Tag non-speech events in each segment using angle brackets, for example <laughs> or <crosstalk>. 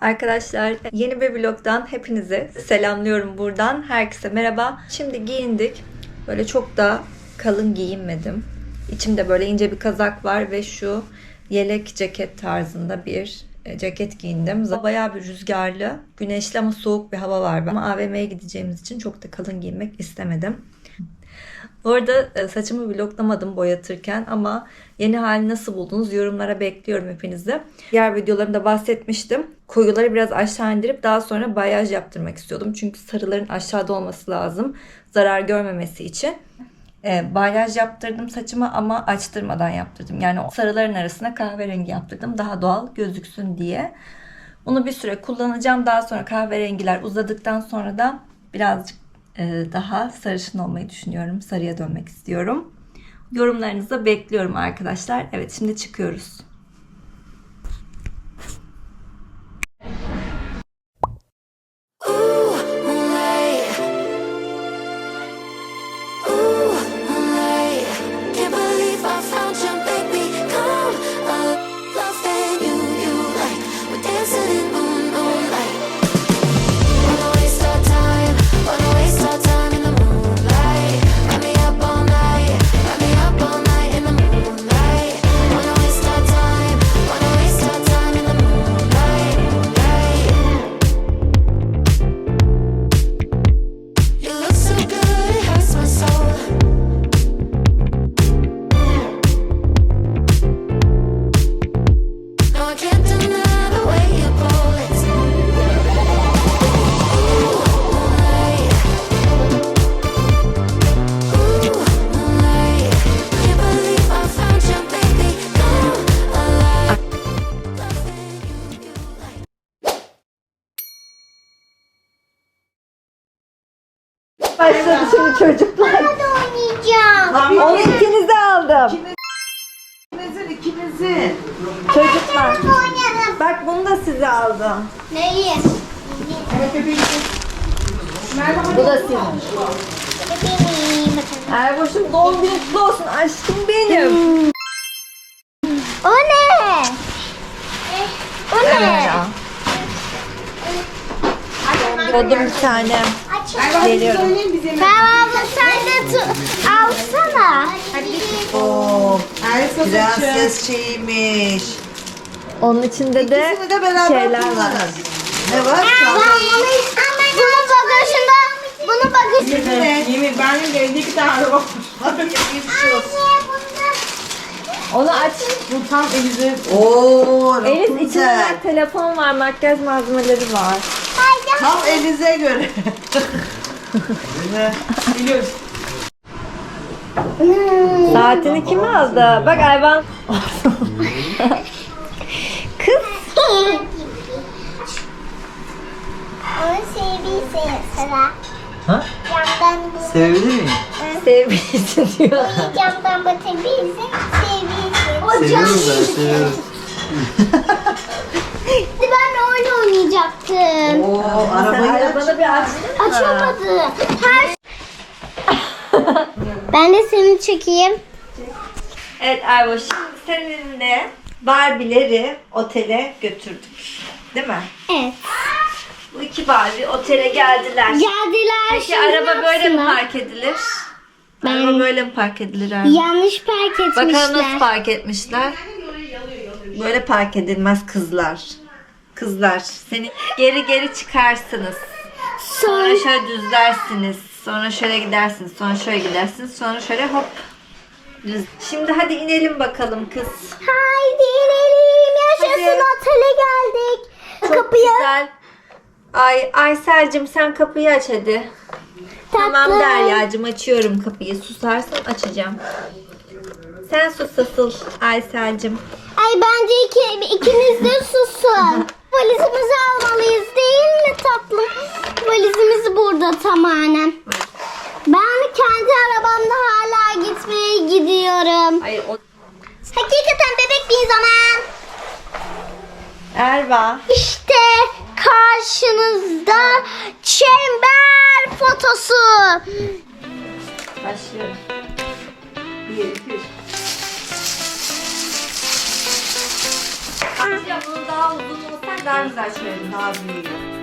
Arkadaşlar yeni bir vlogdan hepinizi selamlıyorum buradan. Herkese merhaba. Şimdi giyindik. Böyle çok da kalın giyinmedim. İçimde böyle ince bir kazak var ve şu yelek ceket tarzında bir e, ceket giyindim. Bayağı bir rüzgarlı, güneşli ama soğuk bir hava var. Ama AVM'ye gideceğimiz için çok da kalın giyinmek istemedim. Bu arada e, saçımı vloglamadım boyatırken ama yeni hali nasıl buldunuz yorumlara bekliyorum hepinizi. Diğer videolarımda bahsetmiştim. Koyuları biraz aşağı indirip daha sonra balyaj yaptırmak istiyordum. Çünkü sarıların aşağıda olması lazım. Zarar görmemesi için. E, balyaj yaptırdım saçımı ama açtırmadan yaptırdım. Yani sarıların arasına kahverengi yaptırdım. Daha doğal gözüksün diye. Bunu bir süre kullanacağım. Daha sonra kahverengiler uzadıktan sonra da birazcık daha sarışın olmayı düşünüyorum. Sarıya dönmek istiyorum. Yorumlarınızı bekliyorum arkadaşlar. Evet şimdi çıkıyoruz. siento Bu da. Bebeğim. Erboş'um doğum günün kutlu olsun aşkım benim. O ne? O ne? Buldum bir tane. Geliyorum. Tamam sen de tu- alsana. Oo, prenses şeyiymiş. Onun içinde de İkisini de beraber şeyler var. kullanın. Ne var? Ben Çanta. Bagajında Ne? Yemin benim de evde bir tane araba var. Geçmiş olsun. Onu aç. Bu tam Elize. Oo, Elis içinde Rapunzel. bak telefon var, makyaj malzemeleri var. Tam Eliz'e göre. Biliyoruz. Saatini kim aldı? Bak Ayvan. <laughs> Kız. Onu seviyse sıra. Ha? Camdan bu. Sevebilir miyim? Sevgilisi diyor. Camdan batabilirsin. O Seviyoruz ben, seviyoruz. <laughs> Ben oyun oynayacaktım. Oo, arabayı aç. arabanı bir açtın mı? Açamadım. Her... <laughs> ben de seni çekeyim. Evet Ayva şimdi seninle Barbie'leri otele götürdük. Değil mi? Evet. Bu iki Barbie otele geldiler. Geldiler. Peki şimdi araba ne böyle mi yapsınlar? park edilir? Ben- Araba böyle mi park edilir Erva? Yanlış park etmişler. Bakalım nasıl park etmişler. Böyle park edilmez kızlar. Kızlar seni geri geri çıkarsınız. Sonra şöyle düzlersiniz. Sonra şöyle gidersiniz. Sonra şöyle gidersiniz. Sonra şöyle hop düz. Şimdi hadi inelim bakalım kız. haydi inelim. Yaşasın Hadi. otele geldik. Çok Kapıyı güzel. Ay Aysel'cim sen kapıyı aç hadi. Tamam Tatlım. Derya'cım açıyorum kapıyı. Susarsan açacağım. Sen sus asıl Aysel'cim. Ay bence iki, ikiniz de susun. <laughs> Valizimizi almalıyız değil mi tatlım? Valizimiz burada tamamen. Ben kendi arabamda hala gitmeye gidiyorum. Hayır o... Hakikaten bebek bir zaman. Erva. İşte karşınızda çember fotosu. Başlıyorum. Bir, iki, üç. Ya bunu daha uzun olsa daha güzel çevirin. Daha büyüğü.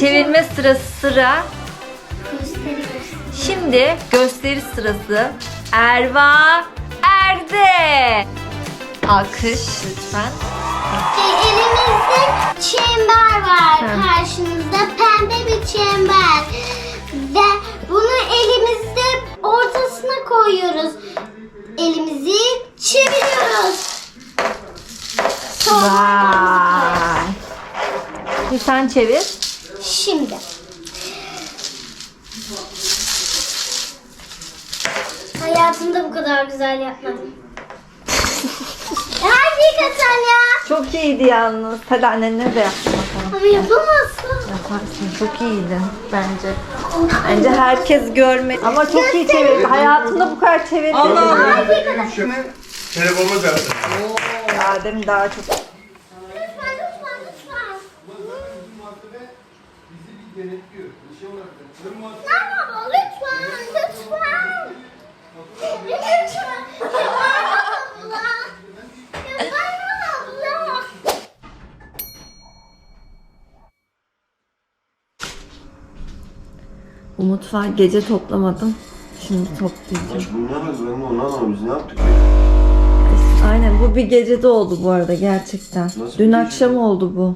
Çevirme sırası sıra. Şimdi gösteri sırası. Erva Erde. Alkış lütfen. E, elimizde çember var Hı. karşınızda. Pembe bir çember. Ve bunu elimizde ortasına koyuyoruz. Elimizi çeviriyoruz. Vay. Bir sen çevir. Şimdi. Hayatımda bu kadar güzel yapmadım. Hakikaten ya. Çok iyiydi yalnız. Hadi annenle de yapsın bakalım. Ama yapamazsın. Yaparsın. Çok iyiydi bence. Bence herkes görme. Ama çok iyi çevirdi. Hayatımda bu kadar çevirdi. Allah Allah. Telefonuma versin. Adem daha çok. Lütfen lütfen lütfen. Nerede abla lütfen Bu mutfağı gece toplamadım. Şimdi toplayacağım. Yapacağız? Ben de onu anlamadım. Biz ne yaptık? Aynen bu bir gecede oldu bu arada gerçekten. Nasıl Dün bir akşam oldu bu.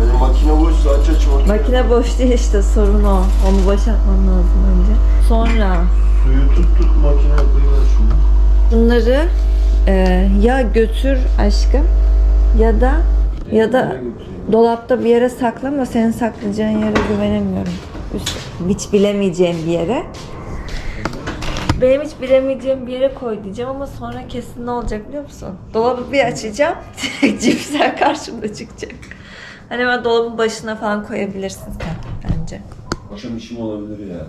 Benim makine boşsa aç aç makine. Makine boş değil işte sorun o. Onu boşaltmam lazım önce. Sonra Suyu tuttuk makine koyuver şunu. bunları e, ya götür aşkım ya da ya da Nereye götüreyim? dolapta bir yere saklama senin saklayacağın yere güvenemiyorum. Üst, hiç bilemeyeceğim bir yere. Benim hiç bilemeyeceğim bir yere koy diyeceğim ama sonra kesin ne olacak biliyor musun? Dolabı bir açacağım, <laughs> direkt cipsler karşımda çıkacak. Hani ben dolabın başına falan koyabilirsin sen bence. Akşam işim olabilir ya.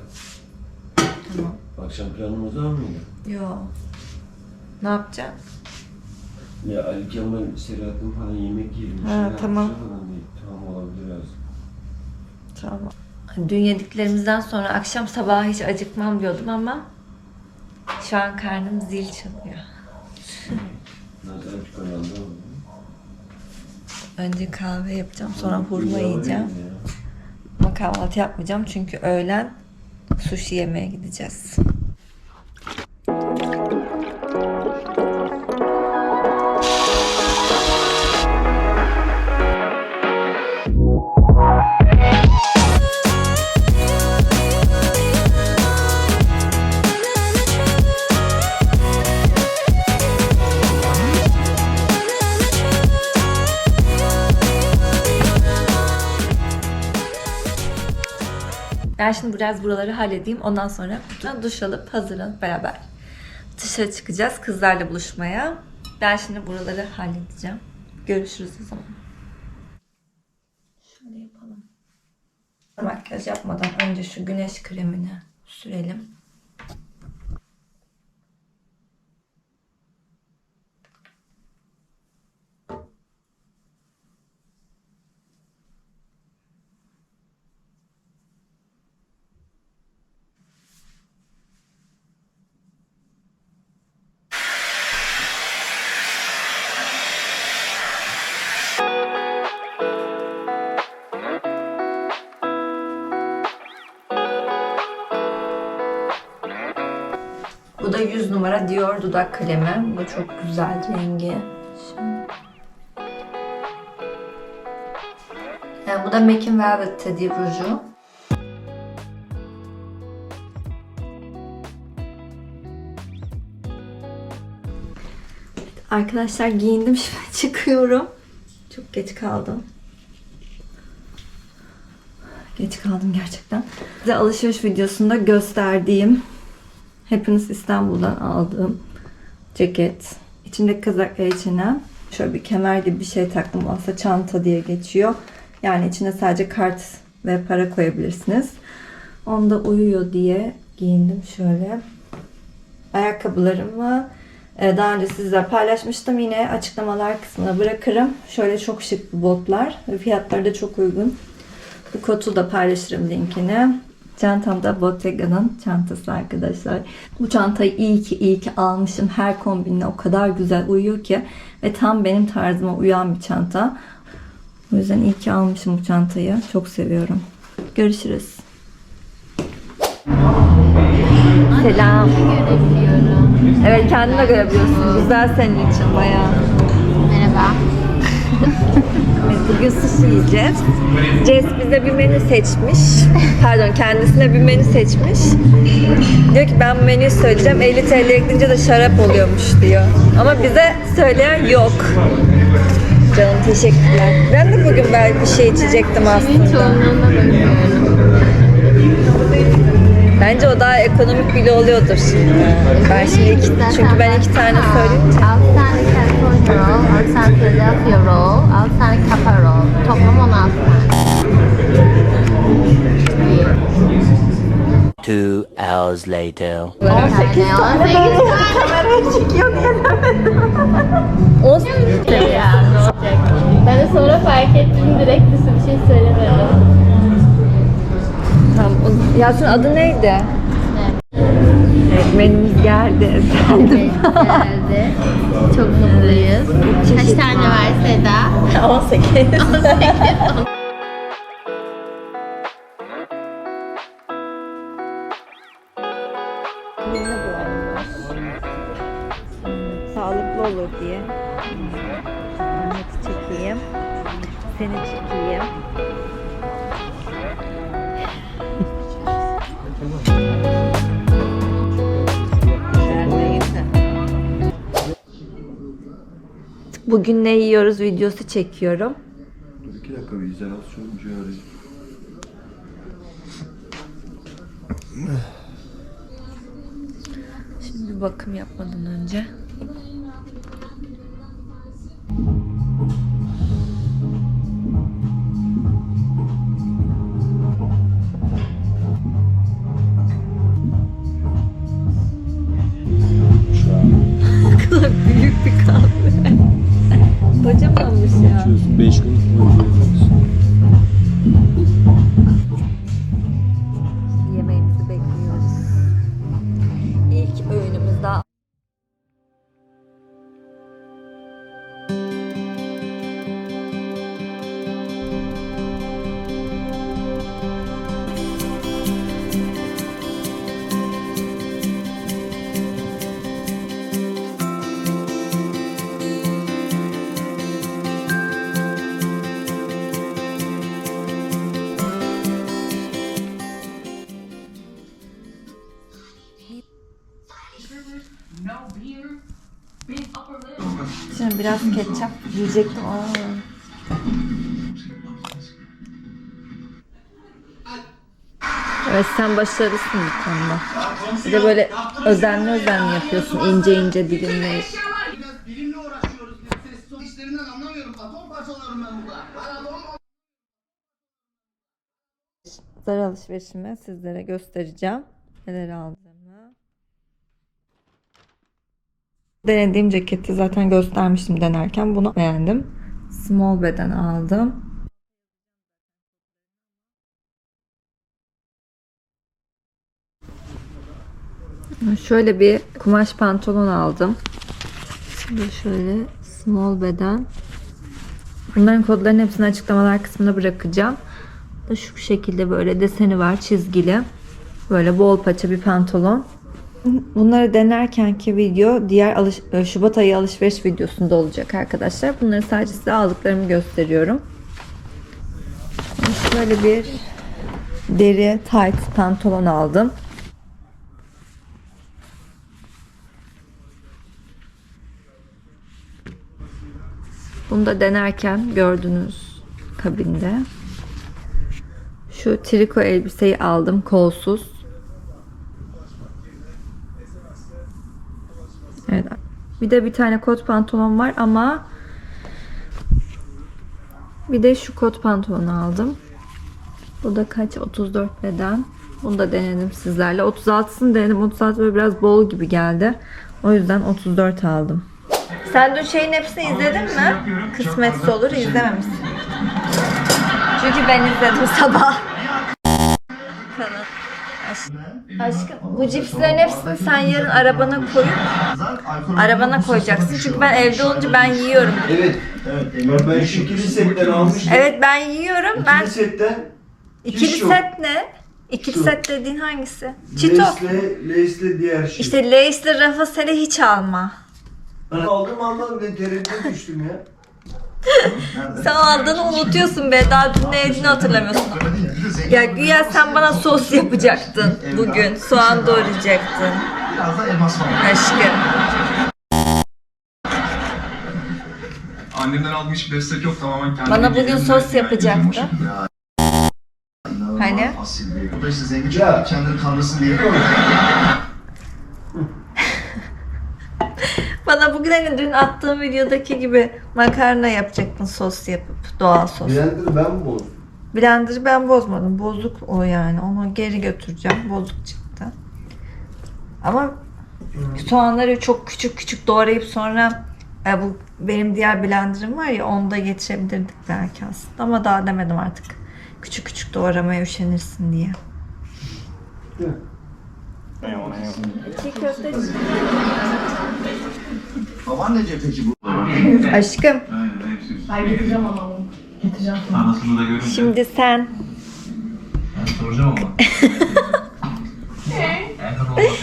Tamam. Akşam planımız var mıydı? Yo. Ne yapacaksın? Ya Ali Kemal Selahattin falan yemek yiyelim. Ha, tamam. falan. Tamam olabilir ya. Tamam. Dün yediklerimizden sonra akşam sabah hiç acıkmam diyordum ama şu an karnım zil çalıyor. Önce kahve yapacağım sonra hurma yiyeceğim. Ama kahvaltı yapmayacağım çünkü öğlen sushi yemeye gideceğiz. Ben şimdi biraz buraları halledeyim. Ondan sonra duş alıp hazırlanıp beraber dışarı çıkacağız kızlarla buluşmaya. Ben şimdi buraları halledeceğim. Görüşürüz o zaman. Şöyle yapalım. Makyaj yapmadan önce şu güneş kremini sürelim. Da 100 numara Dior dudak kalemi. Bu çok güzel rengi. Şöyle. Yani bu da Mac'in Velvet Teddy ruju. Arkadaşlar giyindim <laughs> şimdi çıkıyorum. Çok geç kaldım. Geç kaldım gerçekten. Size alışveriş videosunda gösterdiğim Hepiniz İstanbul'dan aldığım ceket. İçindeki kazak H&M. Şöyle bir kemer gibi bir şey taktım. Aslında çanta diye geçiyor. Yani içine sadece kart ve para koyabilirsiniz. Onda uyuyor diye giyindim şöyle. Ayakkabılarımı e, daha önce sizle paylaşmıştım. Yine açıklamalar kısmına bırakırım. Şöyle çok şık botlar. Fiyatları da çok uygun. Bu kotu da paylaşırım linkini. Çantam da Bottega'nın çantası arkadaşlar. Bu çantayı iyi ki iyi ki almışım. Her kombinle o kadar güzel uyuyor ki. Ve tam benim tarzıma uyan bir çanta. O yüzden iyi ki almışım bu çantayı. Çok seviyorum. Görüşürüz. Selam. Evet kendin de görebiliyorsun. Güzel senin için bayağı. Merhaba. Bugün sushi yiyeceğiz. Jess bize bir menü seçmiş. Pardon kendisine bir menü seçmiş. Diyor ki ben bu menüyü söyleyeceğim. 50 TL ekleyince de şarap oluyormuş diyor. Ama bize söyleyen yok. Canım teşekkürler. Ben de bugün belki bir şey içecektim aslında. Çoğunluğuna bakıyorum. Bence o daha ekonomik bile oluyordur şimdi. Ben şimdi iki, çünkü ben iki tane söyleyince. 6 tane California roll, 6 tane Philadelphia roll, 6 tane Kappa roll. Toplam 16 tane. Two hours later. 18 tane. 18 tane. Ya, ne olacak? Ben de sonra fark ettim direkt bir şey söylemedim. Yasun adı neydi? Ekmenimiz geldi. Geldi. geldi. Çok mutluyuz. Kaç tane var Seda? <laughs> 18. 18. <laughs> Bugün ne yiyoruz videosu çekiyorum. Dur iki dakika bir izolasyon arayayım. Şimdi bakım yapmadan önce. Büyük bir kahve. Kocamanmış ya. 5 gün Şimdi biraz ketçap yiyecektim ama. Evet sen başarılısın bu konuda. Bir de böyle özenli özenli yapıyorsun ince ince dilimleyip. Zar alışverişimi sizlere göstereceğim. Neler aldığımı. Denediğim ceketi zaten göstermiştim denerken. Bunu beğendim. Small beden aldım. Şöyle bir kumaş pantolon aldım. Şimdi şöyle small beden. Bunların kodlarının hepsini açıklamalar kısmına bırakacağım. Şu şekilde böyle deseni var çizgili. Böyle bol paça bir pantolon. Bunları denerkenki video diğer alış e, Şubat ayı alışveriş videosunda olacak arkadaşlar. Bunları sadece size aldıklarımı gösteriyorum. Şöyle bir deri tight pantolon aldım. Bunu da denerken gördünüz kabinde. Şu triko elbiseyi aldım kolsuz. Evet. Bir de bir tane kot pantolon var ama bir de şu kot pantolonu aldım. Bu da kaç? 34 beden. Bunu da denedim sizlerle. 36'sını denedim. 36 böyle biraz bol gibi geldi. O yüzden 34 aldım. Sen dün şeyin hepsini izledin mi? Kısmetse olur izlememişsin. Çünkü ben izledim sabah. Kanal. Aşkım bu cipslerin hepsini sen yarın arabana koyup arabana koyacaksın. Çünkü ben evde olunca ben yiyorum. Evet. Bak ben şu ikili setten almıştım. Evet ben yiyorum. Ben İkili setten ikili Hiç yok. set ne? İkili Şu. set dediğin hangisi? Çito. Lace'le diğer şey. İşte Lay's'li Ruffles'ı hiç alma. Ben aldım aldım ben tereddüt düştüm ya. Sen aldığını unutuyorsun be. Daha dün ne yediğini hatırlamıyorsun. Ya güya sen bana sos yapacaktın bugün. Soğan doğrayacaktın. Biraz da elmas var. Aşkım. Annemden hiçbir destek yok tamamen kendim. Bana bugün sos yapacaktı. Hani? Asil bir. Bu da işte zengin çocuk kendini kandırsın diye. <laughs> Bana bugün hani dün attığım videodaki gibi makarna yapacaktın sos yapıp doğal sos. Blender ben mi bozdum? Blender'ı ben bozmadım. Bozuk o yani. Onu geri götüreceğim. Bozuk çıktı. Ama soğanları çok küçük küçük doğrayıp sonra e, bu benim diğer blenderım var ya onda geçebilirdik belki aslında. Ama daha demedim artık. Küçük küçük doğramaya üşenirsin diye. İki köfte Baban nece peki bu? Aşkım Ben getireceğim ama onu. Getireceğim. Anasını da görünce şimdi sen soracağım ama. En kadar olması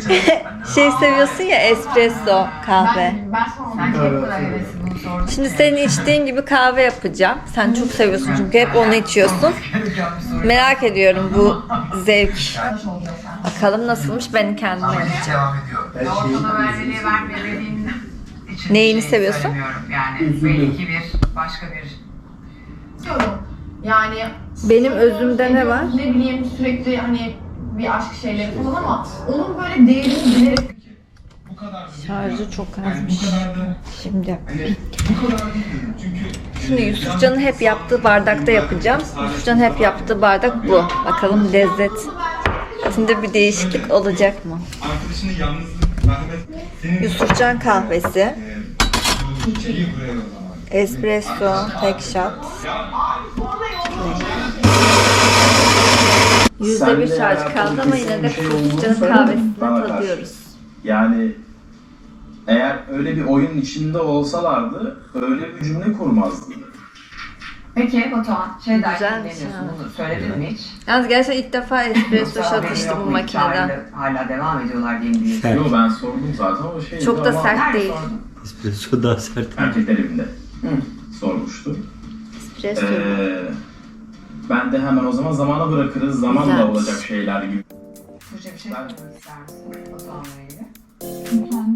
seçenek. şey seviyorsun ya espresso kahve. Ben sonra Sen çok kolay hevesin bunu sordun. Şimdi senin içtiğin gibi kahve yapacağım. Sen çok seviyorsun çünkü hep onu içiyorsun. Merak ediyorum bu zevk. Olacak sen? Bakalım nasılmış ben kendim yapacağım. Devam ediyor. Her şeyi Ortada için Neyini bir şey seviyorsun? söylemiyorum. Yani Üzüldüm. belki bir başka bir Diyorum. Yani Benim özümde ne var? ne bileyim sürekli hani bir aşk şeyleri falan ama onun böyle değerini bilerek Bu kadar da Şarjı çok Yani azmış. bu kadar da Şimdi hani bu kadar değil dedim. Çünkü Şimdi Yusufcan'ın hep yaptığı bardakta yapacağım. Yusufcan'ın hep yaptığı bardak bu. Bakalım lezzet. Şimdi bir değişiklik olacak mı? Yusufcan kahvesi, espresso, tek shot. Yüzde bir şarj kaldı ama yine de Yusufcan'ın kahvesini tadıyoruz. Yani eğer öyle bir oyun içinde olsalardı öyle bir cümle kurmazdı. Peki Batuhan şey Güzelmiş derken deniyorsun ha. bunu söyledin mi hiç? Yalnız gerçekten ilk defa espresso Yoksa shot benim içtim yok bu mu hikayede makineden. Hala devam ediyorlar diye mi diyorsun? Yo ben sordum zaten o şey. Çok da sert Nerede değil. sordun? Espresso daha sert. Erkekler evinde sormuştu. Espresso. Ee, ben de hemen o zaman zamana bırakırız. Zamanla Güzelmiş. olacak şeyler gibi. Burcu bir şey Ben- söylemek ister misin Batuhan'la ilgili?